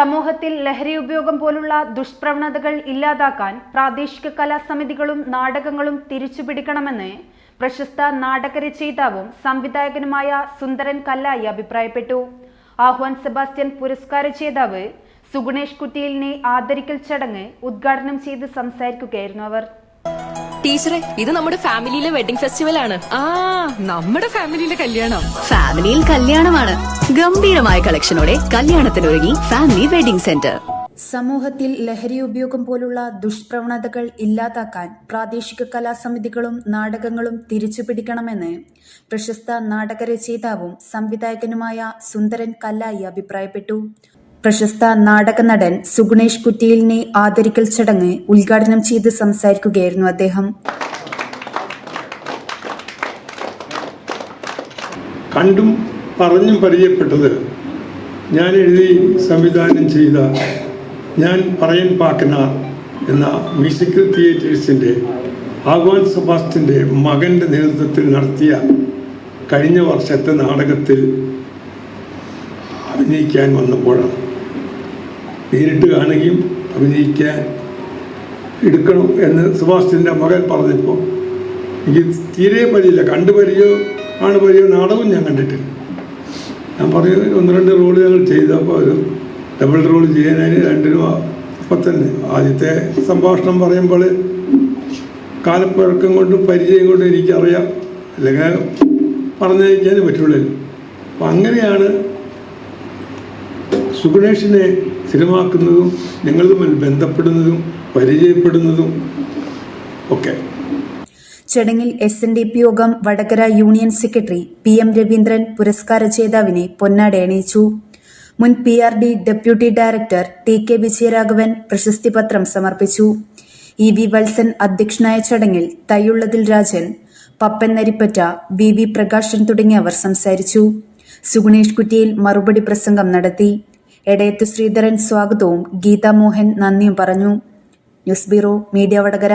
സമൂഹത്തിൽ ലഹരി ഉപയോഗം പോലുള്ള ദുഷ്പ്രവണതകൾ ഇല്ലാതാക്കാൻ പ്രാദേശിക കലാസമിതികളും നാടകങ്ങളും തിരിച്ചുപിടിക്കണമെന്ന് പ്രശസ്ത നാടകരചയിതാവും സംവിധായകനുമായ സുന്ദരൻ കല്ലായി അഭിപ്രായപ്പെട്ടു. ആഹ്വാൻ സെബാസ്റ്റ്യൻ പുരസ്കാര ജേതാവ് സുഗുണേഷ് കുറ്റിയിലിനെ ആദരിക്കൽ ചടങ്ങ് ഉദ്ഘാടനം ചെയ്ത് സംസാരിക്കുകയായിരുന്നു അവർ. ടീച്ചറെ ഇത് നമ്മുടെ ഫാമിലിയിലെ വെഡിംഗ് ഫെസ്റ്റിവൽ ആണ് ആ നമ്മുടെ ഫാമിലിയിലെ കല്യാണം. ഫാമിലിയിൽ കല്യാണമാണ്. ഗംഭീരമായ കളക്ഷനോടെ കല്യാണത്തിനൊരുങ്ങി ഫാമിലി വെഡിംഗ് സെന്റർ. സമൂഹത്തിൽ ലഹരി ഉപയോഗം പോലുള്ള ദുഷ്പ്രവണതകൾ ഇല്ലാതാക്കാൻ പ്രാദേശിക കലാസമിതികളും നാടകങ്ങളും തിരിച്ചുപിടിക്കണമെന്ന് പ്രശസ്ത നാടകരചയിതാവും സംവിധായകനുമായ സുന്ദരൻ കല്ലായി അഭിപ്രായപ്പെട്ടു. പ്രശസ്ത നാടക നടൻ സുഗുണേഷ് കുറ്റിയിലിനെ ആദരിക്കൽ ചടങ്ങ് ഉദ്ഘാടനം ചെയ്ത് സംസാരിക്കുകയായിരുന്നു അദ്ദേഹം. കണ്ടും പറഞ്ഞും പരിചയപ്പെട്ടത് ഞാൻ എഴുതി സംവിധാനം ചെയ്ത ഞാൻ പറയൻ പാക്കനാർ എന്ന മ്യൂസിക്കൽ തിയേറ്റേഴ്സിന്റെ ആഗ്വാൻ സെബാസ്റ്റിന്റെ മകന്റെ നേതൃത്വത്തിൽ നടത്തിയ കഴിഞ്ഞ വർഷത്തെ നാടകത്തിൽ അഭിനയിക്കാൻ വന്നപ്പോഴാണ്. നേരിട്ട് കാണുകയും അഭിനയിക്കാൻ എടുക്കണം എന്ന് സുഭാഷിന്റെ മകൻ പറഞ്ഞപ്പോൾ എനിക്ക് തീരെ പരിചയമില്ല. കണ്ടു പരിചയം ആണ് പരിചയം. നാടകവും ഞാൻ കണ്ടിട്ടില്ല. ഞാൻ പറഞ്ഞു ഒന്ന് രണ്ട് റോൾ ഞങ്ങൾ ചെയ്തപ്പോൾ ഒരു ഡബിൾ റോൾ ചെയ്യാനായി രൂപ. അപ്പം തന്നെ ആദ്യത്തെ സംഭാഷണം പറയുമ്പോൾ കാലപ്പഴക്കം കൊണ്ടും പരിചയം കൊണ്ടും എനിക്കറിയാം. അല്ലെങ്കിൽ പറഞ്ഞയക്കാനേ പറ്റുള്ളൂ. അപ്പം അങ്ങനെയാണ് സുഗണേഷിനെ സ്ഥിരമാക്കുന്നതും ഞങ്ങൾ തമ്മിൽ ബന്ധപ്പെടുന്നതും പരിചയപ്പെടുന്നതും ഒക്കെ. ചടങ്ങിൽ എസ് എൻ ഡി പി യോഗം Vadakara union secretary P M Raveendran പുരസ്കാര ജേതാവിനെ പൊന്നാട അണിയിച്ചു. മുൻ P R D deputy director T K Vijayaraghavan പ്രശസ്തി പത്രം സമർപ്പിച്ചു. ഇ വി വത്സൻ അധ്യക്ഷനായ ചടങ്ങിൽ തയ്യുള്ളതിൽ രാജൻ പപ്പൻ നരിപ്പറ്റ വി വി പ്രകാശൻ തുടങ്ങിയവർ സംസാരിച്ചു. സുഗുണേഷ് കുറ്റിയിൽ മറുപടി പ്രസംഗം നടത്തി. എടയത്ത് ശ്രീധരൻ സ്വാഗതവും ഗീതാ മോഹൻ നന്ദിയും പറഞ്ഞു. News bureau media Vadakara.